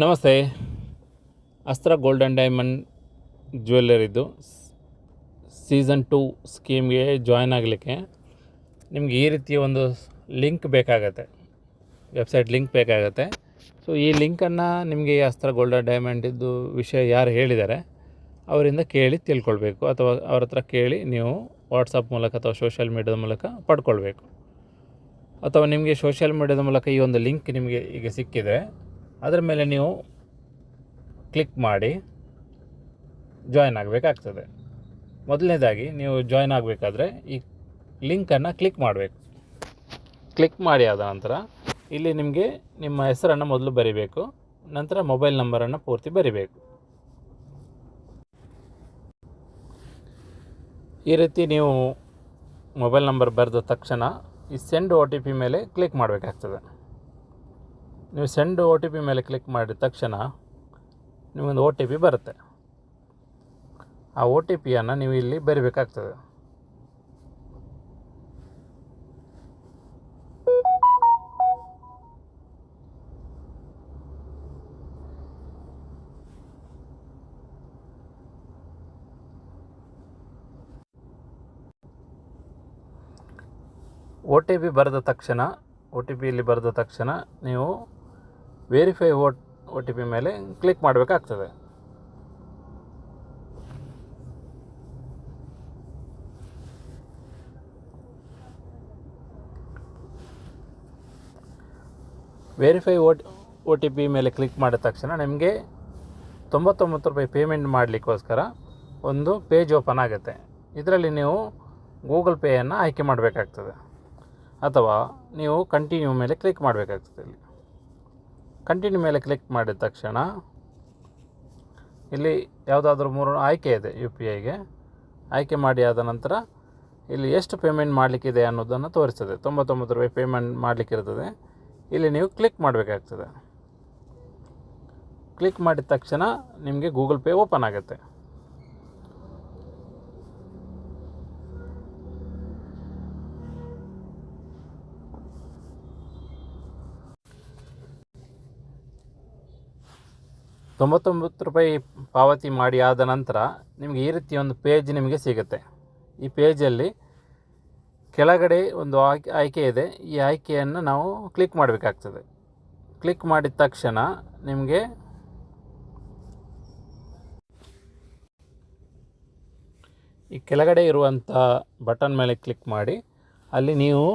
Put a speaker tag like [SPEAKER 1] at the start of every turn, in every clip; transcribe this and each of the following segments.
[SPEAKER 1] ನಮಸ್ತೆ. Astra golden diamond ಜ್ಯುವೆಲ್ಲರಿದ್ದು season two ಸ್ಕೀಮ್ಗೆ ಜಾಯ್ನ್ ಆಗಲಿಕ್ಕೆ ನಿಮ್ಗೆ ಈ ರೀತಿಯ ಒಂದು ಲಿಂಕ್ ಬೇಕಾಗತ್ತೆ. ವೆಬ್ಸೈಟ್ ಲಿಂಕ್ ಬೇಕಾಗತ್ತೆ. ಸೊ ಈ ಲಿಂಕನ್ನು ನಿಮಗೆ ಈ ಅಸ್ತ್ರ ಗೋಲ್ಡನ್ ಡೈಮಂಡಿದ್ದು ವಿಷಯ ಯಾರು ಹೇಳಿದ್ದಾರೆ ಅವರಿಂದ ಕೇಳಿ ತಿಳ್ಕೊಳ್ಬೇಕು ಅಥವಾ ಅವ್ರ ಹತ್ರ ಕೇಳಿ ನೀವು ವಾಟ್ಸಪ್ ಮೂಲಕ ಅಥವಾ ಸೋಷಿಯಲ್ ಮೀಡ್ಯಾದ ಮೂಲಕ ಪಡ್ಕೊಳ್ಬೇಕು. ಅಥವಾ ನಿಮಗೆ ಸೋಷಿಯಲ್ ಮೀಡ್ಯಾದ ಮೂಲಕ ಈ ಒಂದು ಲಿಂಕ್ ನಿಮಗೆ ಈಗ ಸಿಕ್ಕಿದೆ ಅದರ ಮೇಲೆ ನೀವು ಕ್ಲಿಕ್ ಮಾಡಿ ಜಾಯ್ನ್ ಆಗಬೇಕಾಗ್ತದೆ. ಮೊದಲನೇದಾಗಿ ನೀವು ಜಾಯ್ನ್ ಆಗಬೇಕಾದ್ರೆ ಈ ಲಿಂಕನ್ನು ಕ್ಲಿಕ್ ಮಾಡಬೇಕು. ಕ್ಲಿಕ್ ಮಾಡಿ ಆದ ನಂತರ ಇಲ್ಲಿ ನಿಮಗೆ ನಿಮ್ಮ ಹೆಸರನ್ನು ಮೊದಲು ಬರಿಬೇಕು, ನಂತರ ಮೊಬೈಲ್ ನಂಬರನ್ನು ಪೂರ್ತಿ ಬರಿಬೇಕು. ಈ ರೀತಿ ನೀವು ಮೊಬೈಲ್ ನಂಬರ್ ಬರೆದ ತಕ್ಷಣ ಈ ಸೆಂಡ್ ಒ ಟಿ ಪಿ ಮೇಲೆ ಕ್ಲಿಕ್ ಮಾಡಬೇಕಾಗ್ತದೆ. ನೀವು ಸೆಂಡ್ ಒ ಟಿ ಪಿ ಮೇಲೆ ಕ್ಲಿಕ್ ಮಾಡಿದ ತಕ್ಷಣ ನಿಮಗೊಂದು ಒ ಟಿ ಪಿ ಬರುತ್ತೆ. ಆ ಒ ಟಿ ಪಿಯನ್ನು ನೀವು ಇಲ್ಲಿ ಬರಿಬೇಕಾಗ್ತದೆ. ಒ ಟಿ ಪಿ ಬರೆದ ತಕ್ಷಣ ಒ ಟಿ ಪಿ ಇಲ್ಲಿ ಬರೆದ ತಕ್ಷಣ ನೀವು ವೆರಿಫೈ ಓಟ್ ಒ ಟಿ ಪಿ ಮೇಲೆ ಕ್ಲಿಕ್ ಮಾಡಬೇಕಾಗ್ತದೆ. ವೆರಿಫೈ ಓಟ್ ಒ ಟಿ ಪಿ ಮೇಲೆ ಕ್ಲಿಕ್ ಮಾಡಿದ ತಕ್ಷಣ ನಿಮಗೆ ತೊಂಬತ್ತೊಂಬತ್ತು ರೂಪಾಯಿ ಪೇಮೆಂಟ್ ಮಾಡಲಿಕ್ಕೋಸ್ಕರ ಒಂದು ಪೇಜ್ ಓಪನ್ ಆಗುತ್ತೆ. ಇದರಲ್ಲಿ ನೀವು ಗೂಗಲ್ ಪೇಯನ್ನು ಆಯ್ಕೆ ಮಾಡಬೇಕಾಗ್ತದೆ. ಅಥವಾ ನೀವು ಕಂಟಿನ್ಯೂ ಮೇಲೆ ಕ್ಲಿಕ್ ಮಾಡಬೇಕಾಗ್ತದೆ ಇಲ್ಲಿ. ಕಂಟಿನ್ಯೂ ಮೇಲೆ ಕ್ಲಿಕ್ ಮಾಡಿದ ತಕ್ಷಣ ಇಲ್ಲಿ ಯಾವುದಾದ್ರೂ ಮೂರು ಆಯ್ಕೆ ಇದೆ ಯು ಪಿ ಐಗೆ ಆಯ್ಕೆ ಮಾಡಿ ಆದ ನಂತರ ಇಲ್ಲಿ ಎಷ್ಟು ಪೇಮೆಂಟ್ ಮಾಡಲಿಕ್ಕಿದೆ ಅನ್ನೋದನ್ನು ತೋರಿಸ್ತದೆ. ತೊಂಬತ್ತೊಂಬತ್ತು ರೂಪಾಯಿ ಪೇಮೆಂಟ್ ಮಾಡಲಿಕ್ಕಿರ್ತದೆ. ಇಲ್ಲಿ ನೀವು ಕ್ಲಿಕ್ ಮಾಡಬೇಕಾಗ್ತದೆ. ಕ್ಲಿಕ್ ಮಾಡಿದ ತಕ್ಷಣ ನಿಮಗೆ ಗೂಗಲ್ ಪೇ ಓಪನ್ ಆಗುತ್ತೆ. ತೊಂಬತ್ತೊಂಬತ್ತು ರೂಪಾಯಿ ಪಾವತಿ ಮಾಡಿ ಆದ ನಂತರ ನಿಮಗೆ ಈ ರೀತಿ ಒಂದು ಪೇಜ್ ನಿಮಗೆ ಸಿಗುತ್ತೆ. ಈ ಪೇಜಲ್ಲಿ ಕೆಳಗಡೆ ಒಂದು ಆಯ್ಕೆ ಆಯ್ಕೆ ಇದೆ. ಈ ಆಯ್ಕೆಯನ್ನು ನಾವು ಕ್ಲಿಕ್ ಮಾಡಬೇಕಾಗ್ತದೆ. ಕ್ಲಿಕ್ ಮಾಡಿದ ತಕ್ಷಣ ನಿಮಗೆ ಈ ಕೆಳಗಡೆ ಇರುವಂಥ ಬಟನ್ ಮೇಲೆ ಕ್ಲಿಕ್ ಮಾಡಿ, ಅಲ್ಲಿ ನೀವು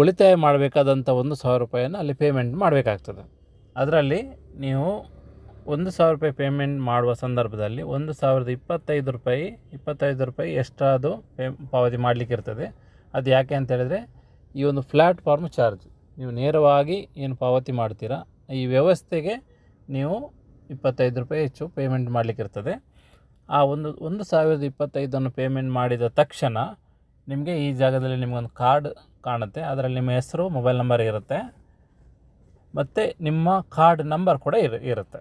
[SPEAKER 1] ಉಳಿತಾಯ ಮಾಡಬೇಕಾದಂಥ ಒಂದು ಸಾವಿರ ರೂಪಾಯಿಯನ್ನು ಅಲ್ಲಿ ಪೇಮೆಂಟ್ ಮಾಡಬೇಕಾಗ್ತದೆ. ಅದರಲ್ಲಿ ನೀವು ಒಂದು ಸಾವಿರ ರೂಪಾಯಿ ಪೇಮೆಂಟ್ ಮಾಡುವ ಸಂದರ್ಭದಲ್ಲಿ ಒಂದು ಸಾವಿರದ ಇಪ್ಪತ್ತೈದು ರೂಪಾಯಿ ಇಪ್ಪತ್ತೈದು ರೂಪಾಯಿ ಎಷ್ಟಾದು ಪೇ, ಪಾವತಿ ಮಾಡಲಿಕ್ಕಿರ್ತದೆ ಅದು ಯಾಕೆ ಅಂತ ಹೇಳಿದ್ರೆ, ಈ ಒಂದು ಪ್ಲ್ಯಾಟ್ಫಾರ್ಮ್ ಚಾರ್ಜ್ ನೀವು ನೇರವಾಗಿ ಏನು ಪಾವತಿ ಮಾಡ್ತೀರಾ, ಈ ವ್ಯವಸ್ಥೆಗೆ ನೀವು ಇಪ್ಪತ್ತೈದು ರೂಪಾಯಿ ಹೆಚ್ಚು ಪೇಮೆಂಟ್ ಮಾಡಲಿಕ್ಕಿರ್ತದೆ ಆ ಒಂದು ಒಂದು ಸಾವಿರದ ಇಪ್ಪತ್ತೈದನ್ನು ಪೇಮೆಂಟ್ ಮಾಡಿದ ತಕ್ಷಣ ನಿಮಗೆ ಈ ಜಾಗದಲ್ಲಿ ನಿಮಗೊಂದು ಕಾರ್ಡ್ ಕಾಣುತ್ತೆ. ಅದರಲ್ಲಿ ನಿಮ್ಮ ಹೆಸರು ಮೊಬೈಲ್ ನಂಬರ್ ಇರುತ್ತೆ. ಮತ್ತು ನಿಮ್ಮ ಕಾರ್ಡ್ ನಂಬರ್ ಕೂಡ ಇರು ಇರುತ್ತೆ.